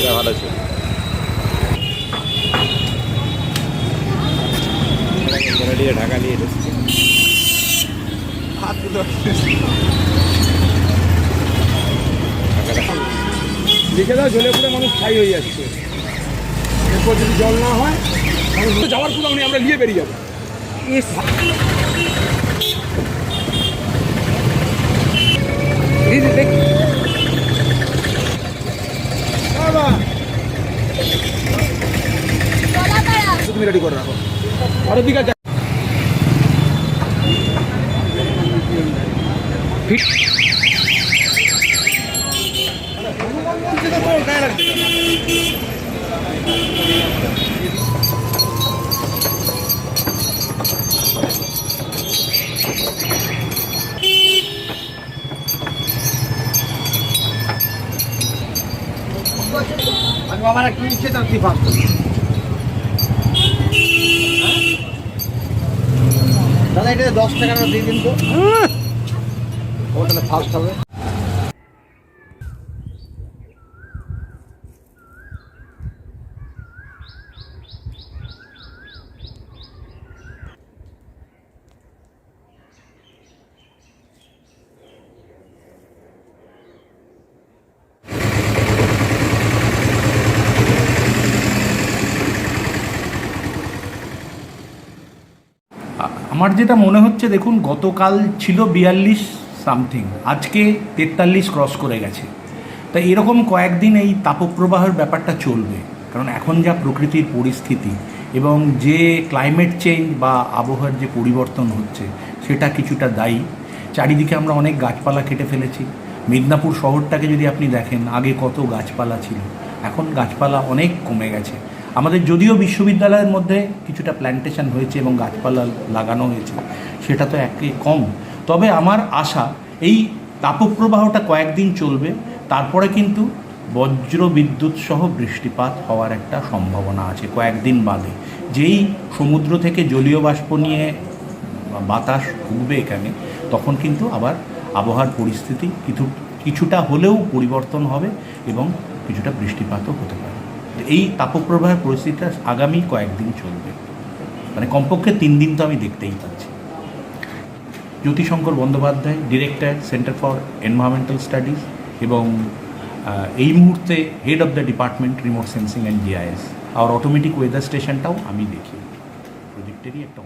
এটা ভালো ছিল। ঢাকা নিয়ে এসেছি লিখে দাও জলে পড়ে মানুষ ছাই হয়ে যাচ্ছে। এরপর যদি জল না হয় মানুষ যাওয়ার পুরো আমরা নিয়ে বেরিয়ে যাব। তুমি রেডি করে রাখো। আরও দিকে যা। আমি আমার একটু ইচ্ছে তার কি ভাবতো দশ টাকা দিয়ে দিন তো ওটা ফার্স্ট হবে। আমার যেটা মনে হচ্ছে, দেখুন, গতকাল ছিল বিয়াল্লিশ সামথিং, আজকে তেতাল্লিশ ক্রস করে গেছে। তা এরকম কয়েকদিন এই তাপপ্রবাহের ব্যাপারটা চলবে, কারণ এখন যা প্রকৃতির পরিস্থিতি এবং যে ক্লাইমেট চেঞ্জ বা আবহাওয়ার যে পরিবর্তন হচ্ছে, সেটা কিছুটা দায়ী। চারিদিকে আমরা অনেক গাছপালা কেটে ফেলেছি। মেদিনীপুর শহরটাকে যদি আপনি দেখেন, আগে কত গাছপালা ছিল, এখন গাছপালা অনেক কমে গেছে। আমাদের যদিও বিশ্ববিদ্যালয়ের মধ্যে কিছুটা প্ল্যান্টেশন হয়েছে এবং গাছপালা লাগানো হয়েছে, সেটা তো একে কম। তবে আমার আশা, এই তাপপ্রবাহটা কয়েকদিন চলবে, তারপরে কিন্তু বজ্র বিদ্যুৎ সহ বৃষ্টিপাত হওয়ার একটা সম্ভাবনা আছে কয়েকদিন বাদে। যেই সমুদ্র থেকে জলীয় বাষ্প নিয়ে বাতাস ঢুকবে এখানে, তখন কিন্তু আবার আবহাওয়ার পরিস্থিতি কিছু কিছুটা হলেও পরিবর্তন হবে এবং কিছুটা বৃষ্টিপাতও হতে পারে। এই তাপপ্রবাহের পরিস্থিতিটা আগামী কয়েকদিন চলবে। মানে কমপক্ষে তিন দিন তো আমি দেখতেই পাচ্ছি। Jyotishankar Bandyopadhyay director centre for environmental studies এবং এই মুহূর্তে head of the department remote sensing and GIS R automatic weather স্টেশনটাও আমি দেখি প্রজেক্টেরই একটা